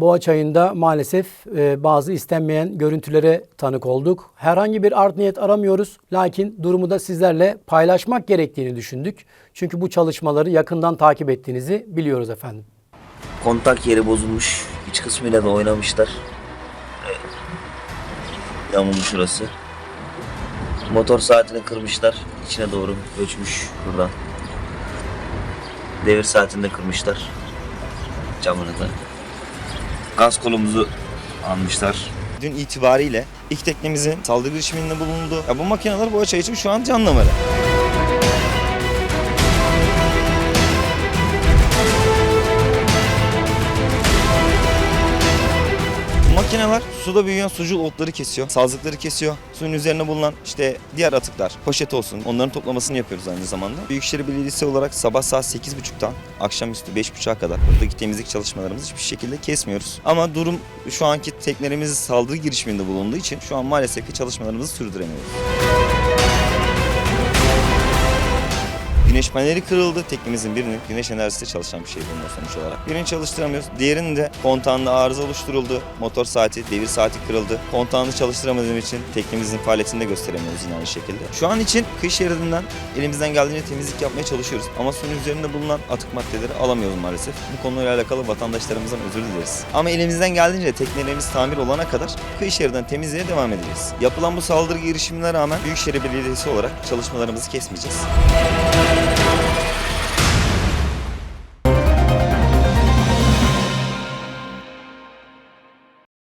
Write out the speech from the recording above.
Boğaçayı'nda maalesef e, bazı istenmeyen görüntülere tanık olduk. Herhangi bir art niyet aramıyoruz. Lakin durumu da sizlerle paylaşmak gerektiğini düşündük. Çünkü bu çalışmaları yakından takip ettiğinizi biliyoruz efendim. Kontak yeri bozulmuş. İç kısmıyla da oynamışlar. Yamulmuş şurası. Motor saatini kırmışlar. İçine doğru göçmüş buradan. Devir saatini de kırmışlar. Camını da. Gaz kolumuzu almışlar. Dün itibariyle ilk teknemizin saldırı girişiminde bulundu. Ya bu makineler bu açı için şu an can damarı. Bu Makineler suda büyüyen sucul otları kesiyor, sazlıkları kesiyor. Suyun üzerine bulunan işte diğer atıklar, poşet olsun onların toplamasını yapıyoruz aynı zamanda. Büyükşehir Belediyesi olarak sabah saat 8.30'dan akşamüstü 5.30'a kadar buradaki temizlik çalışmalarımızı hiçbir şekilde kesmiyoruz. Ama durum şu anki teknelerimiz saldırı girişiminde bulunduğu için şu an maalesef ki çalışmalarımızı sürdüremiyoruz. Güneş paneli kırıldı. Teknemizin birinin güneş enerjisi çalışan bir şey bundan sonuç olarak. Birini çalıştıramıyoruz. Diğerinin de kontağında arıza oluşturuldu. Motor saati, devir saati kırıldı. Kontağını çalıştıramadığım için teknemizin faaliyetini de gösteremiyoruz yine aynı şekilde. Şu an için kıyı şeridinden elimizden geldiğince temizlik yapmaya çalışıyoruz. Ama suyun üzerinde bulunan atık maddeleri alamıyoruz maalesef. Bu konuyla alakalı vatandaşlarımızdan özür dileriz. Ama elimizden geldiğince teknelerimiz tamir olana kadar kıyı şeridinden temizliğe devam edeceğiz. Yapılan bu saldırı girişimine rağmen Büyükşehir Belediyesi olarak çalışmalarımızı kesmeyeceğiz.